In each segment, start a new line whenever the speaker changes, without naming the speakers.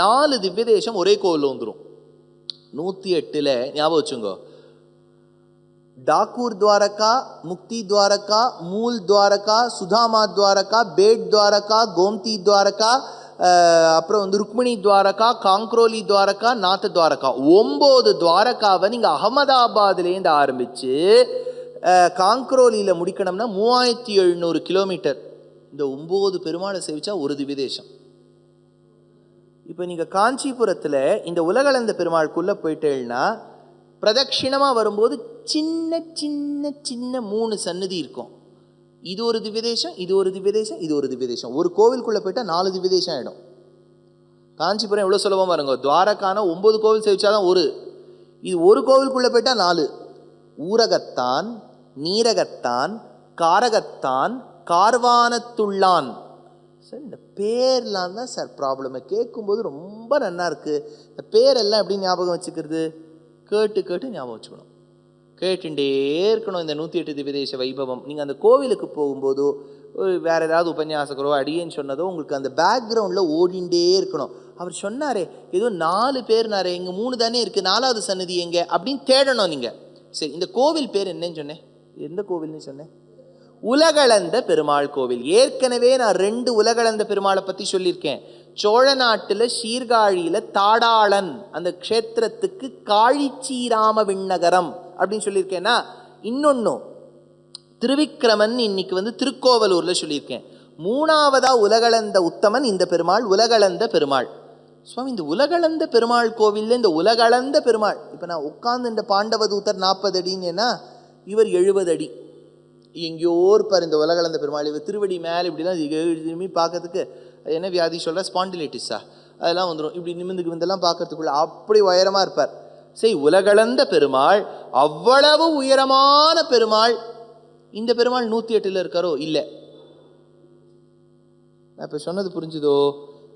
நாலு திவ்ய தேசம் ஒரே கோவில் வந்துடும் நூற்றி எட்டில் ஞாபகம் வச்சுங்கோ டாக்கூர் துவாரகா முக்தி துவாரகா மூல் துவாரகா சுதாமா துவாரகா பேட் துவாரகா கோம்தி துவாரகா அப்புறம் வந்து ருக்மிணி துவாரகா காங்க்ரோலி துவாரகா நாத்த துவாரகா. ஒம்பது துவாரகாவை நீங்கள் அகமதாபாத்லேருந்து ஆரம்பித்து காங்க்ரோலியில் முடிக்கணும்னா மூவாயிரத்தி எழுநூறு கிலோமீட்டர். இந்த ஒம்பது பெருமாளை சேவிச்சா ஒரு திவ்யதேசம். இப்போ நீங்கள் காஞ்சிபுரத்தில் இந்த உலகளந்த பெருமாளுக்குள்ளே போயிட்டேன்னா பிரதட்சிணமாக வரும்போது சின்ன சின்ன சின்ன மூணு சன்னதி இருக்கும். இது ஒரு திவ்யதேசம் இது ஒரு திவ்யதேசம் இது ஒரு திவ்யதேசம். ஒரு கோவிலுக்குள்ளே போயிட்டால் நாலு திவ்யதேசம் ஆகிடும் காஞ்சிபுரம் எவ்வளோ சுலபமாக வருங்க? துவாரக்கான ஒம்பது கோவில் சேவிச்சாதான் ஒரு. இது ஒரு கோவிலுக்குள்ளே போயிட்டால் நாலு. ஊரகத்தான் நீரகத்தான் காரகத்தான் கார்வானத்துள்ளான். சார் இந்த பேர்லாம் தான் சார் ப்ராப்ளமை கேட்கும்போது ரொம்ப நல்லா இருக்குது இந்த பேரெல்லாம் எப்படி ஞாபகம் வச்சுக்கிறது? கேட்டு கேட்டு ஞாபகம் வச்சுக்கணும். கேட்டுட்டே இருக்கணும் இந்த நூற்றி எட்டு திவ்யதேச வைபவம். நீங்கள் அந்த கோவிலுக்கு போகும்போதோ வேறு ஏதாவது உபன்யாசகரோ அடியேன்னு சொன்னதோ உங்களுக்கு அந்த பேக்ரவுண்டில் ஓடிண்டே இருக்கணும். அவர் சொன்னாரே ஏதோ நாலு பேர்னாரே எங்கள் மூணு தானே இருக்குது நாலாவது சன்னதி எங்கே? அப்படின்னு தேடணும் நீங்கள் சரி இந்த கோவில் பேர் என்னன்னு சொன்னேன். எந்த கோவில்னு சொன்னேன்? உலகளந்த பெருமாள் கோவில். ஏற்கனவே நான் ரெண்டு உலகளந்த பெருமாளை பற்றி சொல்லியிருக்கேன். சோழ நாட்டில் சீர்காழியில் தாடாளன் அந்த க்ஷேத்திரத்துக்கு காழிச்சீராம விண்ணகரம் அப்படின்னு சொல்லியிருக்கேன்னா இன்னொன்றும் திருவிக்கிரமன் இன்னைக்கு வந்து திருக்கோவலூரில் சொல்லியிருக்கேன். மூணாவதா உலகளந்த உத்தமன் இந்த பெருமாள் உலகளந்த பெருமாள். சுவாமி இந்த உலகளந்த பெருமாள் கோவிலில் இந்த உலகளந்த பெருமாள் இப்போ நான் உட்கார்ந்து இந்த பாண்டவதூத்தர் நாற்பது அடின்னா இவர் எழுபது அடி. எங்கேயோ இருப்பார் இந்த உலகளந்த பெருமாள் இவர் திருவடி மேலே இப்படிலாம் திரும்பி பார்க்கறதுக்கு அது என்ன வியாதி சொல்கிற ஸ்பாண்டிலைட்டிஸா அதெல்லாம் வந்துடும் இப்படி நிமிந்துக்கு வந்தெல்லாம் பார்க்கறதுக்குள்ள அப்படி உயரமாக இருப்பார். சரி உலகளந்த பெருமாள் அவ்வளவு உயரமான பெருமாள் இந்த பெருமாள் நூற்றி எட்டில் இருக்காரோ? இல்லை. நான் இப்போ சொன்னது புரிஞ்சுதோ?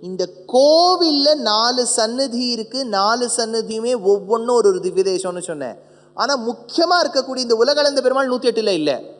இந்த கோவிலில் நாலு சன்னதி இருக்கு. நாலு சன்னதியுமே ஒவ்வொன்றும் ஒரு ஒரு திவ்யதேசம்னு சொன்னேன். ஆனால் முக்கியமாக இருக்கக்கூடிய இந்த உலகளந்த பெருமாள் நூற்றி எட்டில் இல்லை.